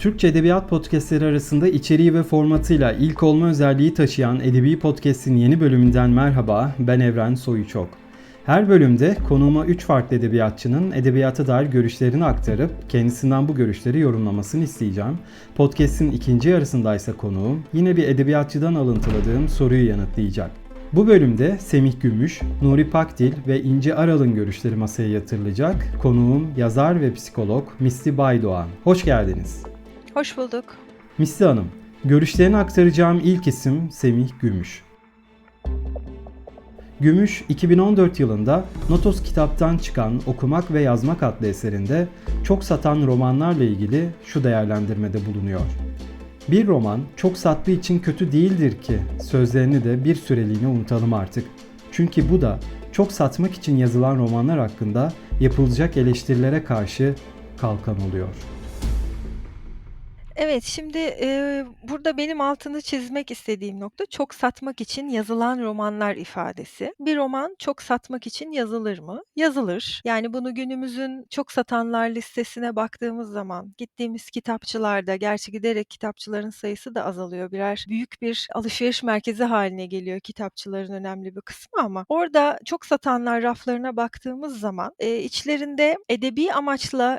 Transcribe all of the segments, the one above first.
Türkçe Edebiyat Podcastleri arasında içeriği ve formatıyla ilk olma özelliği taşıyan Edebi Podcast'in yeni bölümünden merhaba, ben Evren Soyuçok. Her bölümde konuğuma 3 farklı edebiyatçının edebiyata dair görüşlerini aktarıp kendisinden bu görüşleri yorumlamasını isteyeceğim. Podcast'in ikinci yarısındaysa konuğum yine bir edebiyatçıdan alıntıladığım soruyu yanıtlayacak. Bu bölümde Semih Gümüş, Nuri Pakdil ve İnci Aral'ın görüşleri masaya yatırılacak. Konuğum yazar ve psikolog Misli Baydoğan. Hoş geldiniz. Hoş bulduk. Misli Hanım, görüşlerini aktaracağım ilk isim Semih Gümüş. Gümüş 2014 yılında Notos kitaptan çıkan Okumak ve Yazmak adlı eserinde çok satan romanlarla ilgili şu değerlendirmede bulunuyor. Bir roman çok sattığı için kötü değildir ki sözlerini de bir süreliğine unutalım artık. Çünkü bu da çok satmak için yazılan romanlar hakkında yapılacak eleştirilere karşı kalkan oluyor.'' Evet, şimdi, eee, burada benim altını çizmek istediğim nokta çok satmak için yazılan romanlar ifadesi. Bir roman çok satmak için yazılır mı? Yazılır. Yani bunu günümüzün çok satanlar listesine baktığımız zaman gittiğimiz kitapçılarda gerçi giderek kitapçıların sayısı da azalıyor. Birer büyük bir alışveriş merkezi haline geliyor kitapçıların önemli bir kısmı ama orada çok satanlar raflarına baktığımız zaman, eee, içlerinde edebi amaçla,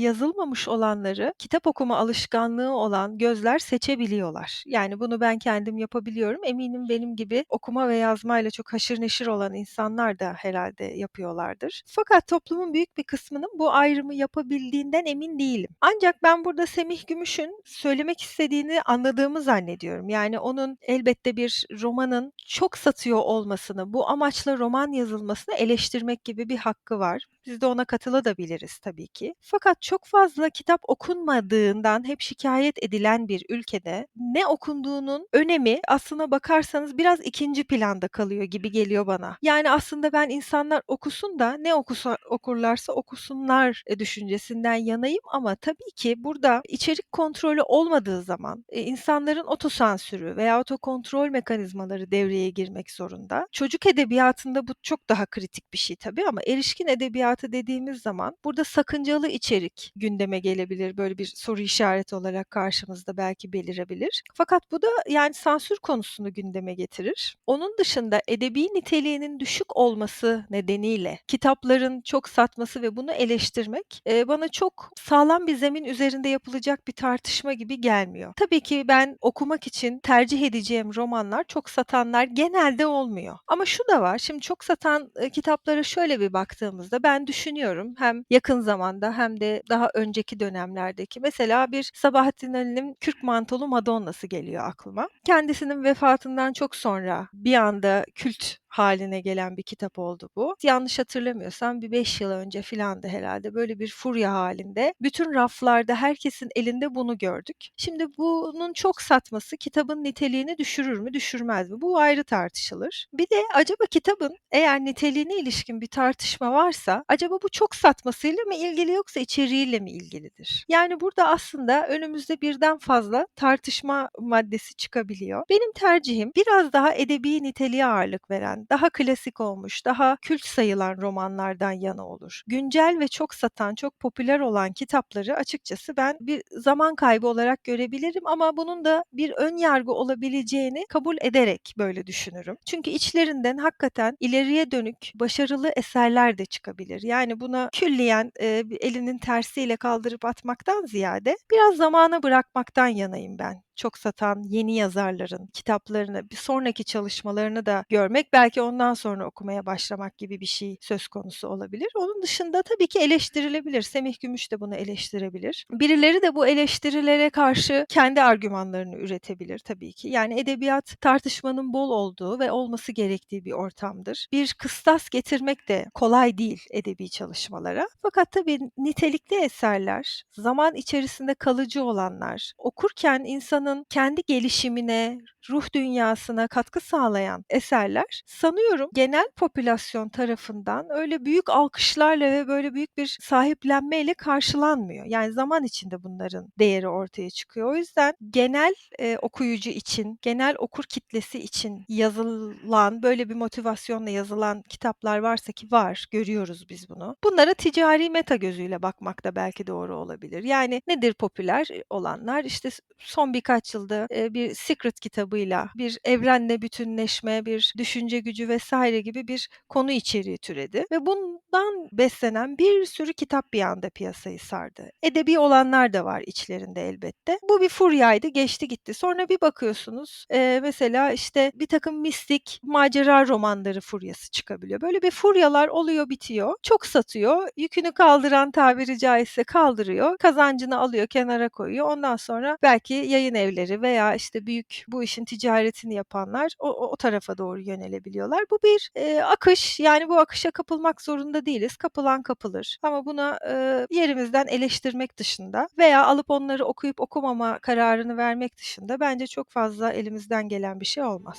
yazılmamış olanları kitap okuma alışkanlığı alışkanlığı olan gözler seçebiliyorlar. Yani bunu ben kendim yapabiliyorum. Eminim benim gibi okuma ve yazmayla çok haşır neşir olan insanlar da herhalde yapıyorlardır. Fakat toplumun büyük bir kısmının bu ayrımı yapabildiğinden emin değilim. Ancak ben burada Semih Gümüş'ün söylemek istediğini anladığımı zannediyorum. Yani onun elbette bir romanın çok satıyor olmasını, bu amaçla roman yazılmasını eleştirmek gibi bir hakkı var. Biz de ona katılabiliriz tabii ki. Fakat çok fazla kitap okunmadığından hep şikayet edilen bir ülkede ne okunduğunun önemi aslına bakarsanız biraz ikinci planda kalıyor gibi geliyor bana. Yani aslında ben insanlar okusun da ne okusa, okurlarsa okusunlar e, düşüncesinden yanayım ama tabii ki burada içerik kontrolü olmadığı zaman e, insanların otosansürü veya otokontrol mekanizmaları devreye girmek zorunda. Çocuk edebiyatında bu çok daha kritik bir şey tabii ama erişkin edebiyat edebiyatı dediğimiz zaman burada sakıncalı içerik gündeme gelebilir. Böyle bir soru işareti olarak karşımızda belki belirebilir. Fakat bu da yani sansür konusunu gündeme getirir. Onun dışında edebi niteliğinin düşük olması nedeniyle kitapların çok satması ve bunu eleştirmek e, bana çok sağlam bir zemin üzerinde yapılacak bir tartışma gibi gelmiyor. Tabii ki ben okumak için tercih edeceğim romanlar çok satanlar genelde olmuyor. Ama şu da var. Şimdi çok satan e, kitaplara şöyle bir baktığımızda ben düşünüyorum. Hem yakın zamanda hem de daha önceki dönemlerdeki. Mesela bir Sabahattin Ali'nin Kürk Mantolu Madonna'sı geliyor aklıma. Kendisinin vefatından çok sonra bir anda kült haline gelen bir kitap oldu bu. Yanlış hatırlamıyorsam bir 5 yıl önce filandı herhalde böyle bir furya halinde. Bütün raflarda herkesin elinde bunu gördük. Şimdi bunun çok satması kitabın niteliğini düşürür mü düşürmez mi? Bu ayrı tartışılır. Bir de acaba kitabın eğer niteliğine ilişkin bir tartışma varsa acaba bu çok satmasıyla mı ilgili yoksa içeriğiyle mi ilgilidir? Yani burada aslında önümüzde birden fazla tartışma maddesi çıkabiliyor. Benim tercihim biraz daha edebi niteliğe ağırlık veren, daha klasik olmuş, daha kült sayılan romanlardan yana olur. Güncel ve çok satan, çok popüler olan kitapları açıkçası ben bir zaman kaybı olarak görebilirim ama bunun da bir ön yargı olabileceğini kabul ederek böyle düşünürüm. Çünkü içlerinden hakikaten ileriye dönük başarılı eserler de çıkabilir. Yani buna külliyen e, elinin tersiyle kaldırıp atmaktan ziyade biraz zamana bırakmaktan yanayım ben çok satan yeni yazarların kitaplarını, bir sonraki çalışmalarını da görmek, belki ondan sonra okumaya başlamak gibi bir şey söz konusu olabilir. Onun dışında tabii ki eleştirilebilir. Semih Gümüş de bunu eleştirebilir. Birileri de bu eleştirilere karşı kendi argümanlarını üretebilir tabii ki. Yani edebiyat tartışmanın bol olduğu ve olması gerektiği bir ortamdır. Bir kıstas getirmek de kolay değil edebi çalışmalara. Fakat tabii nitelikli eserler, zaman içerisinde kalıcı olanlar, okurken insanın kendi gelişimine, ruh dünyasına katkı sağlayan eserler sanıyorum genel popülasyon tarafından öyle büyük alkışlarla ve böyle büyük bir sahiplenmeyle karşılanmıyor. Yani zaman içinde bunların değeri ortaya çıkıyor. O yüzden genel e, okuyucu için, genel okur kitlesi için yazılan, böyle bir motivasyonla yazılan kitaplar varsa ki var, görüyoruz biz bunu. Bunlara ticari meta gözüyle bakmak da belki doğru olabilir. Yani nedir popüler olanlar? İşte son birkaç yılda e, bir Secret kitabıyla bir evrenle bütünleşme, bir düşünce gücü vesaire gibi bir konu içeriği türedi ve bundan beslenen bir sürü kitap bir anda piyasayı sardı. Edebi olanlar da var içlerinde elbette. Bu bir furyaydı, geçti gitti. Sonra bir bakıyorsunuz e, mesela işte bir takım mistik macera romanları furyası çıkabiliyor. Böyle bir furyalar oluyor bitiyor. Çok satıyor. Yükünü kaldıran tabiri caizse kaldırıyor. Kazancını alıyor kenara koyuyor. Ondan sonra belki yayın evleri veya işte büyük bu işin ticaretini yapanlar o, o, tarafa doğru yönelebiliyorlar. Bu bir e, akış. Yani bu akışa kapılmak zorunda değiliz. Kapılan kapılır. Ama buna e, yerimizden eleştirmek dışında veya alıp onları okuyup okumama kararını vermek dışında bence çok fazla elimizden gelen bir şey olmaz.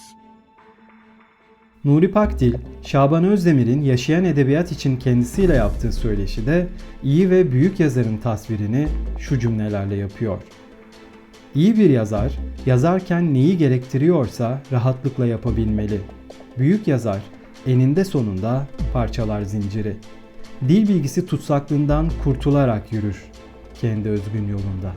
Nuri Pakdil, Şaban Özdemir'in yaşayan edebiyat için kendisiyle yaptığı söyleşide iyi ve büyük yazarın tasvirini şu cümlelerle yapıyor. İyi bir yazar, yazarken neyi gerektiriyorsa rahatlıkla yapabilmeli. Büyük yazar, eninde sonunda parçalar zinciri. Dil bilgisi tutsaklığından kurtularak yürür kendi özgün yolunda.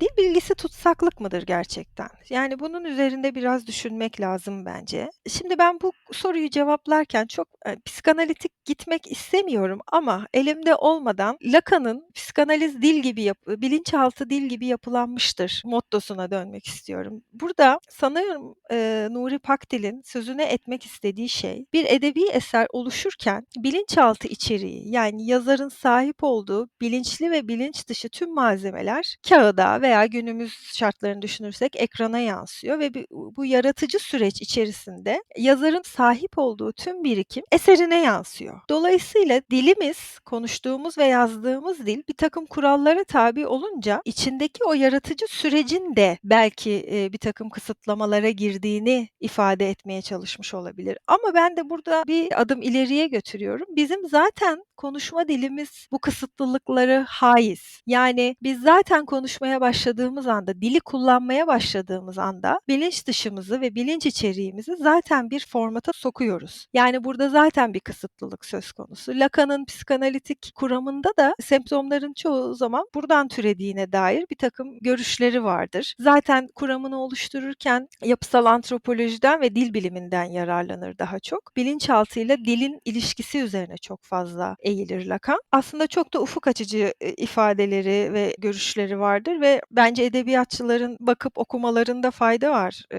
Dil bilgisi tutsaklık mıdır gerçekten? Yani bunun üzerinde biraz düşünmek lazım bence. Şimdi ben bu soruyu cevaplarken çok e, psikanalitik gitmek istemiyorum ama elimde olmadan Lacan'ın psikanaliz dil gibi yap bilinçaltı dil gibi yapılanmıştır mottosuna dönmek istiyorum. Burada sanıyorum e, Nuri Pakdil'in sözüne etmek istediği şey bir edebi eser oluşurken bilinçaltı içeriği yani yazarın sahip olduğu bilinçli ve bilinç dışı tüm malzemeler kağıda veya günümüz şartlarını düşünürsek ekrana yansıyor ve bu yaratıcı süreç içerisinde yazarın sahip olduğu tüm birikim eserine yansıyor. Dolayısıyla dilimiz, konuştuğumuz ve yazdığımız dil bir takım kurallara tabi olunca içindeki o yaratıcı sürecin de belki e, bir takım kısıtlamalara girdiğini ifade etmeye çalışmış olabilir. Ama ben de burada bir adım ileriye götürüyorum. Bizim zaten konuşma dilimiz bu kısıtlılıkları haiz. Yani biz zaten konuşmaya başladığımız anda, dili kullanmaya başladığımız anda bilinç dışımızı ve bilinç içeriğimizi zaten bir formata sokuyoruz. Yani burada zaten bir kısıtlılık söz konusu. Lacan'ın psikanalitik kuramında da semptomların çoğu zaman buradan türediğine dair bir takım görüşleri vardır. Zaten kuramını oluştururken yapısal antropolojiden ve dil biliminden yararlanır daha çok. Bilinçaltıyla dilin ilişkisi üzerine çok fazla eğilir Lacan. Aslında çok da ufuk açıcı ifadeleri ve görüşleri vardır ve bence edebiyatçıların bakıp okumalarında fayda var. E,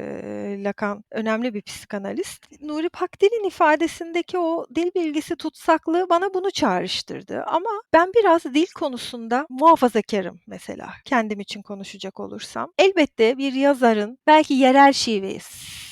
Lacan önemli bir psikanalist. Nuri Pakdil'in ifadesindeki o dil bilgisi tutsaklığı bana bunu çağrıştırdı. Ama ben biraz dil konusunda muhafazakarım mesela kendim için konuşacak olursam. Elbette bir yazarın belki yerel şivesi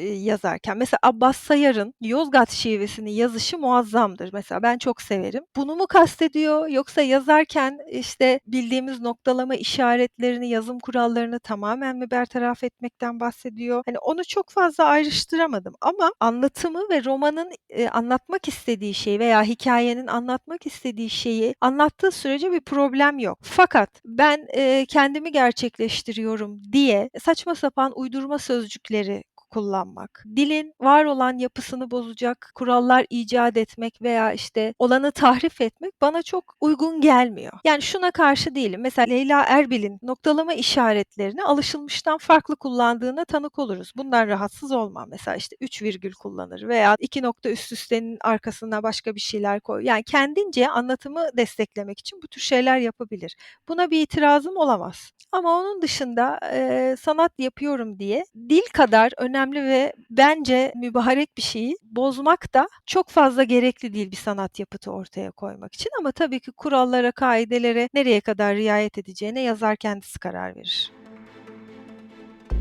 yazarken mesela Abbas Sayar'ın Yozgat şivesini yazışı muazzamdır. Mesela ben çok severim. Bunu mu kastediyor yoksa yazarken işte bildiğimiz noktalama işaretlerini, yazım kurallarını tamamen mi bertaraf etmekten bahsediyor? Hani onu çok fazla ayrıştıramadım ama anlatımı ve romanın e, anlatmak istediği şey veya hikayenin anlatmak istediği şeyi anlattığı sürece bir problem yok. Fakat ben e, kendimi gerçekleştiriyorum diye saçma sapan uydurma sözcükleri kullanmak, dilin var olan yapısını bozacak kurallar icat etmek veya işte olanı tahrif etmek bana çok uygun gelmiyor. Yani şuna karşı değilim. Mesela Leyla Erbil'in noktalama işaretlerini alışılmıştan farklı kullandığına tanık oluruz. Bundan rahatsız olmam. Mesela işte 3 virgül kullanır veya iki nokta üst üstenin arkasına başka bir şeyler koy. Yani kendince anlatımı desteklemek için bu tür şeyler yapabilir. Buna bir itirazım olamaz. Ama onun dışında e, sanat yapıyorum diye dil kadar önemli önemli ve bence mübarek bir şeyi bozmak da çok fazla gerekli değil bir sanat yapıtı ortaya koymak için ama tabii ki kurallara, kaidelere nereye kadar riayet edeceğine yazar kendisi karar verir.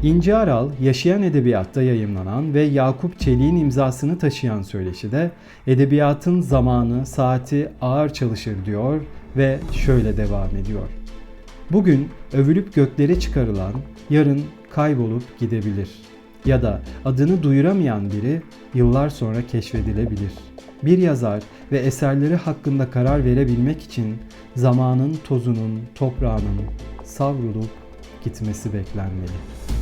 İnci Aral, Yaşayan Edebiyat'ta yayımlanan ve Yakup Çelik'in imzasını taşıyan söyleşide edebiyatın zamanı, saati ağır çalışır diyor ve şöyle devam ediyor. Bugün övülüp göklere çıkarılan, yarın kaybolup gidebilir. Ya da adını duyuramayan biri yıllar sonra keşfedilebilir. Bir yazar ve eserleri hakkında karar verebilmek için zamanın tozunun, toprağının savrulup gitmesi beklenmeli.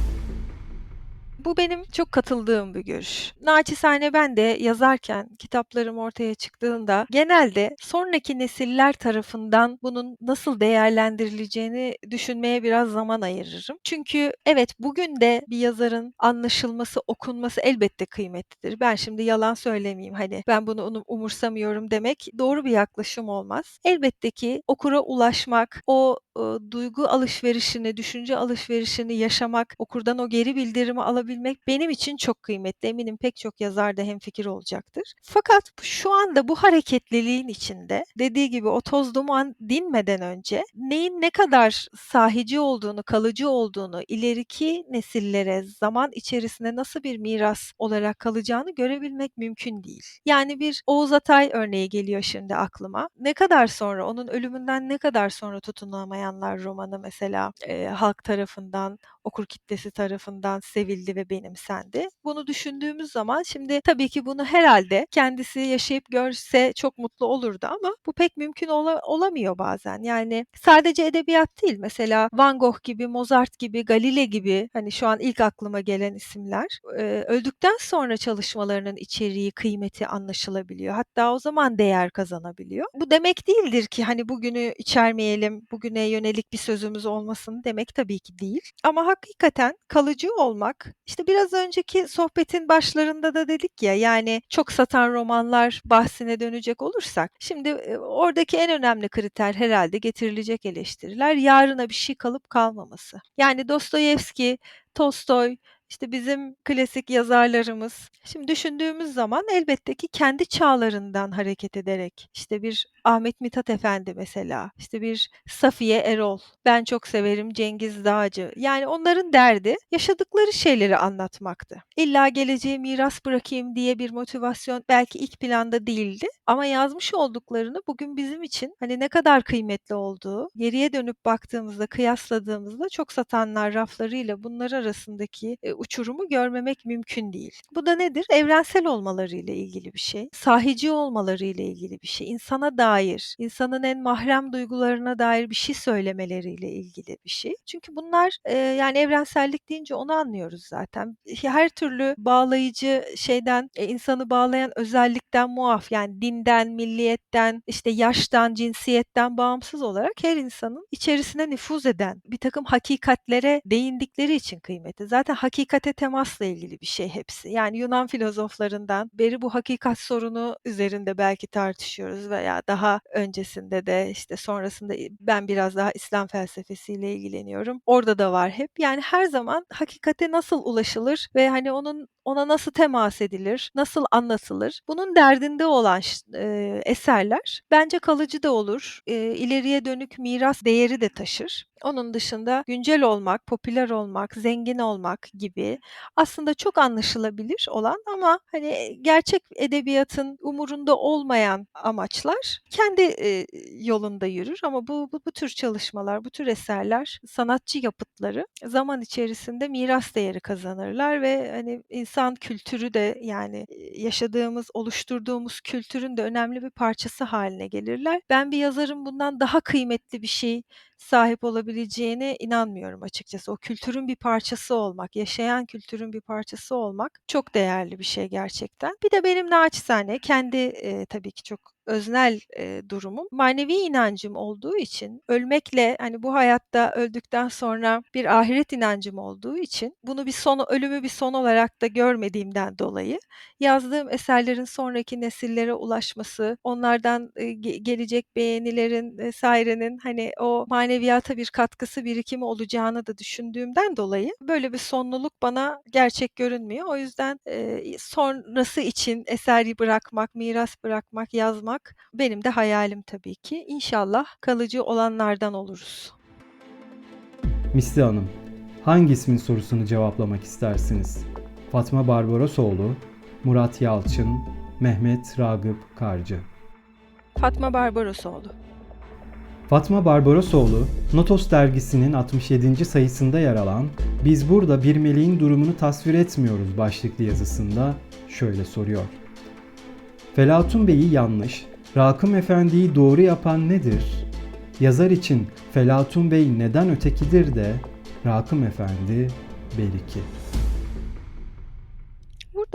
Bu benim çok katıldığım bir görüş. Naçizane ben de yazarken kitaplarım ortaya çıktığında genelde sonraki nesiller tarafından bunun nasıl değerlendirileceğini düşünmeye biraz zaman ayırırım. Çünkü evet bugün de bir yazarın anlaşılması, okunması elbette kıymetlidir. Ben şimdi yalan söylemeyeyim hani ben bunu umursamıyorum demek doğru bir yaklaşım olmaz. Elbette ki okura ulaşmak, o e, duygu alışverişini, düşünce alışverişini yaşamak, okurdan o geri bildirimi alabilmek benim için çok kıymetli. Eminim pek çok yazar da hemfikir olacaktır. Fakat şu anda bu hareketliliğin içinde dediği gibi o toz duman dinmeden önce neyin ne kadar sahici olduğunu, kalıcı olduğunu, ileriki nesillere zaman içerisinde nasıl bir miras olarak kalacağını görebilmek mümkün değil. Yani bir Oğuz Atay örneği geliyor şimdi aklıma. Ne kadar sonra, onun ölümünden ne kadar sonra tutunamayanlar romanı mesela e, halk tarafından, okur kitlesi tarafından sevildi ve benimsendi. Bunu düşündüğümüz zaman şimdi tabii ki bunu herhalde kendisi yaşayıp görse çok mutlu olurdu ama bu pek mümkün ola- olamıyor bazen. Yani sadece edebiyat değil mesela Van Gogh gibi, Mozart gibi, Galile gibi hani şu an ilk aklıma gelen isimler e, öldükten sonra çalışmalarının içeriği, kıymeti anlaşılabiliyor. Hatta o zaman değer kazanabiliyor. Bu demek değildir ki hani bugünü içermeyelim, bugüne yönelik bir sözümüz olmasın demek tabii ki değil. Ama hakikaten kalıcı olmak, işte biraz önceki sohbetin başlarında da dedik ya yani çok satan romanlar bahsine dönecek olursak, şimdi e, oradaki en önemli kriter herhalde getirilecek eleştiriler yarına bir şey kalıp kalmaması. Yani Dostoyevski, Tolstoy, işte bizim klasik yazarlarımız. Şimdi düşündüğümüz zaman elbette ki kendi çağlarından hareket ederek işte bir Ahmet Mithat Efendi mesela, işte bir Safiye Erol, ben çok severim Cengiz Dağcı. Yani onların derdi yaşadıkları şeyleri anlatmaktı. İlla geleceğe miras bırakayım diye bir motivasyon belki ilk planda değildi ama yazmış olduklarını bugün bizim için hani ne kadar kıymetli olduğu, geriye dönüp baktığımızda, kıyasladığımızda çok satanlar raflarıyla bunlar arasındaki e, uçurumu görmemek mümkün değil. Bu da nedir? Evrensel olmalarıyla ilgili bir şey. Sahici olmalarıyla ilgili bir şey. İnsana dair, insanın en mahrem duygularına dair bir şey söylemeleriyle ilgili bir şey. Çünkü bunlar e, yani evrensellik deyince onu anlıyoruz zaten. Her türlü bağlayıcı şeyden, e, insanı bağlayan özellikten muaf yani dinden, milliyetten, işte yaştan, cinsiyetten bağımsız olarak her insanın içerisine nüfuz eden bir takım hakikatlere değindikleri için kıymeti. Zaten hakikate temasla ilgili bir şey hepsi. Yani Yunan filozoflarından beri bu hakikat sorunu üzerinde belki tartışıyoruz veya daha öncesinde de işte sonrasında ben biraz daha İslam felsefesiyle ilgileniyorum. Orada da var hep. Yani her zaman hakikate nasıl ulaşılır ve hani onun ona nasıl temas edilir, nasıl anlatılır? Bunun derdinde olan e, eserler bence kalıcı da olur. E, ileriye dönük miras değeri de taşır. Onun dışında güncel olmak, popüler olmak, zengin olmak gibi aslında çok anlaşılabilir olan ama hani gerçek edebiyatın umurunda olmayan amaçlar kendi e, yolunda yürür ama bu, bu bu tür çalışmalar, bu tür eserler, sanatçı yapıtları zaman içerisinde miras değeri kazanırlar ve hani insan kültürü de yani yaşadığımız, oluşturduğumuz kültürün de önemli bir parçası haline gelirler. Ben bir yazarın bundan daha kıymetli bir şey sahip olabileceğine inanmıyorum açıkçası. O kültürün bir parçası olmak, yaşayan kültürün bir parçası olmak çok değerli bir şey gerçekten. Bir de benim naçizane kendi e, tabii ki çok öznel e, durumum. Manevi inancım olduğu için ölmekle hani bu hayatta öldükten sonra bir ahiret inancım olduğu için bunu bir son ölümü bir son olarak da görmediğimden dolayı yazdığım eserlerin sonraki nesillere ulaşması, onlardan e, gelecek beğenilerin vesairenin hani o maneviyata bir katkısı birikimi olacağını da düşündüğümden dolayı böyle bir sonluluk bana gerçek görünmüyor. O yüzden e, sonrası için eseri bırakmak, miras bırakmak, yazmak benim de hayalim tabii ki. İnşallah kalıcı olanlardan oluruz. Misli Hanım, hangi ismin sorusunu cevaplamak istersiniz? Fatma Barbarosoğlu, Murat Yalçın, Mehmet Ragıp Karcı. Fatma Barbarosoğlu. Fatma Barbarosoğlu, Notos dergisinin 67. sayısında yer alan Biz burada bir meleğin durumunu tasvir etmiyoruz başlıklı yazısında şöyle soruyor. Felatun Bey'i yanlış, Rakım Efendi'yi doğru yapan nedir? Yazar için Felatun Bey neden ötekidir de Rakım Efendi beriki.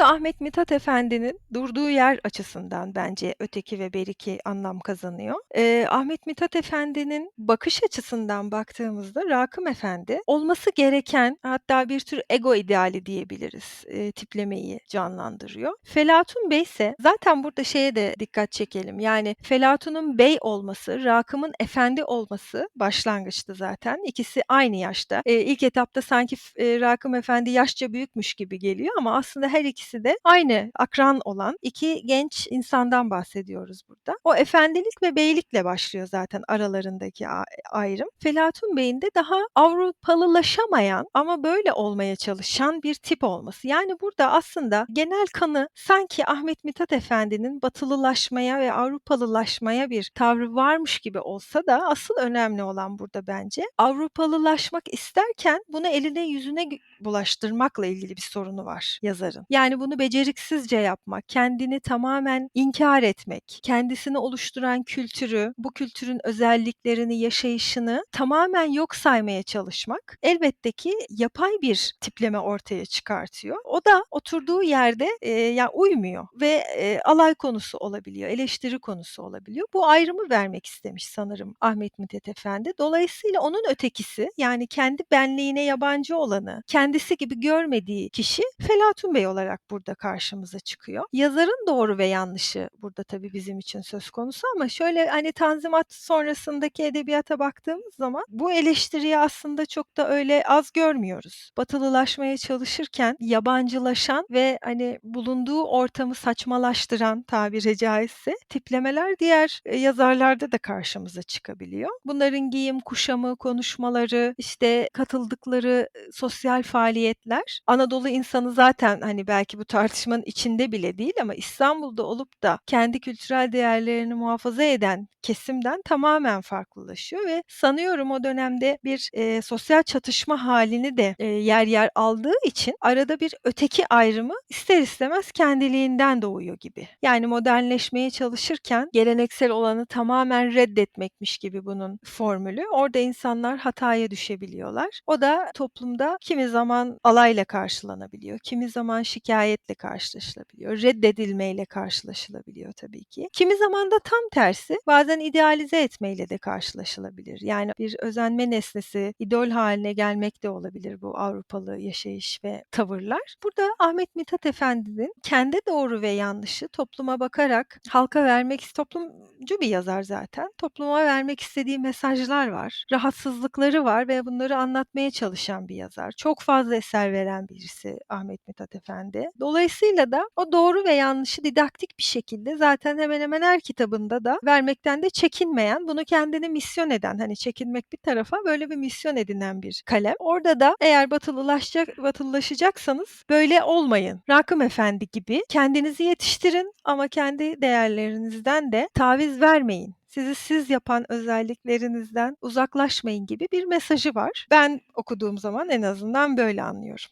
Burada Ahmet Mithat Efendi'nin durduğu yer açısından bence öteki ve beriki anlam kazanıyor. Eee, Ahmet Mithat Efendi'nin bakış açısından baktığımızda Rakım Efendi olması gereken hatta bir tür ego ideali diyebiliriz eee, tiplemeyi canlandırıyor. Felatun Bey ise zaten burada şeye de dikkat çekelim. Yani Felatun'un bey olması, Rakım'ın efendi olması başlangıçta zaten. İkisi aynı yaşta. Eee, ilk etapta sanki eee, Rakım Efendi yaşça büyükmüş gibi geliyor ama aslında her ikisi de aynı akran olan iki genç insandan bahsediyoruz burada. O efendilik ve beylikle başlıyor zaten aralarındaki ayrım. Felatun Bey'in de daha Avrupalılaşamayan ama böyle olmaya çalışan bir tip olması. Yani burada aslında genel kanı sanki Ahmet Mithat Efendi'nin batılılaşmaya ve Avrupalılaşmaya bir tavrı varmış gibi olsa da asıl önemli olan burada bence Avrupalılaşmak isterken bunu eline yüzüne bulaştırmakla ilgili bir sorunu var yazarın. Yani bunu beceriksizce yapmak, kendini tamamen inkar etmek, kendisini oluşturan kültürü, bu kültürün özelliklerini, yaşayışını tamamen yok saymaya çalışmak elbette ki yapay bir tipleme ortaya çıkartıyor. O da oturduğu yerde e, yani uymuyor ve e, alay konusu olabiliyor, eleştiri konusu olabiliyor. Bu ayrımı vermek istemiş sanırım Ahmet Mithat Efendi. Dolayısıyla onun ötekisi yani kendi benliğine yabancı olanı, kendisi gibi görmediği kişi Felatun Bey olarak burada karşımıza çıkıyor. Yazarın doğru ve yanlışı burada tabii bizim için söz konusu ama şöyle hani Tanzimat sonrasındaki edebiyata baktığımız zaman bu eleştiriyi aslında çok da öyle az görmüyoruz. Batılılaşmaya çalışırken yabancılaşan ve hani bulunduğu ortamı saçmalaştıran tabiri caizse tiplemeler diğer e, yazarlarda da karşımıza çıkabiliyor. Bunların giyim, kuşamı, konuşmaları, işte katıldıkları e, sosyal faaliyetler Anadolu insanı zaten hani belki bu tartışmanın içinde bile değil ama İstanbul'da olup da kendi kültürel değerlerini muhafaza eden kesimden tamamen farklılaşıyor ve sanıyorum o dönemde bir e, sosyal çatışma halini de e, yer yer aldığı için arada bir öteki ayrımı ister istemez kendiliğinden doğuyor gibi. Yani modernleşmeye çalışırken geleneksel olanı tamamen reddetmekmiş gibi bunun formülü. Orada insanlar hataya düşebiliyorlar. O da toplumda kimi zaman alayla karşılanabiliyor, kimi zaman şikayetle karşılaşılabiliyor, reddedilmeyle karşılaşılabiliyor tabii ki. Kimi zaman da tam tersi bazen idealize etmeyle de karşılaşılabilir. Yani bir özenme nesnesi, idol haline gelmek de olabilir bu Avrupalı yaşayış ve tavırlar. Burada Ahmet Mithat Efendi'nin kendi doğru ve yanlışı topluma bakarak halka vermek, toplumcu bir yazar zaten. Topluma vermek istediği mesajlar var, rahatsızlıkları var ve bunları anlatmaya çalışan bir yazar. Çok fazla eser veren birisi Ahmet Mithat Efendi. Dolayısıyla da o doğru ve yanlışı didaktik bir şekilde zaten hemen hemen her kitabında da vermekten de çekinmeyen, bunu kendine misyon eden, hani çekinmek bir tarafa böyle bir misyon edinen bir kalem. Orada da eğer batılılaşacak, batılılaşacaksanız böyle olmayın. Rakım Efendi gibi kendinizi yetiştirin ama kendi değerlerinizden de taviz vermeyin sizi siz yapan özelliklerinizden uzaklaşmayın gibi bir mesajı var. Ben okuduğum zaman en azından böyle anlıyorum.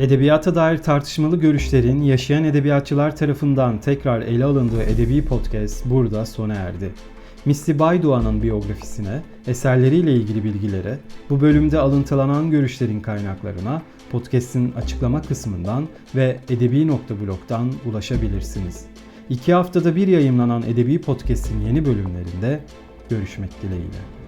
Edebiyata dair tartışmalı görüşlerin yaşayan edebiyatçılar tarafından tekrar ele alındığı edebi podcast burada sona erdi. Misli Baydoğan'ın biyografisine, eserleriyle ilgili bilgilere, bu bölümde alıntılanan görüşlerin kaynaklarına podcast'in açıklama kısmından ve edebi.blog'dan ulaşabilirsiniz. İki haftada bir yayımlanan Edebi Podcast'in yeni bölümlerinde görüşmek dileğiyle.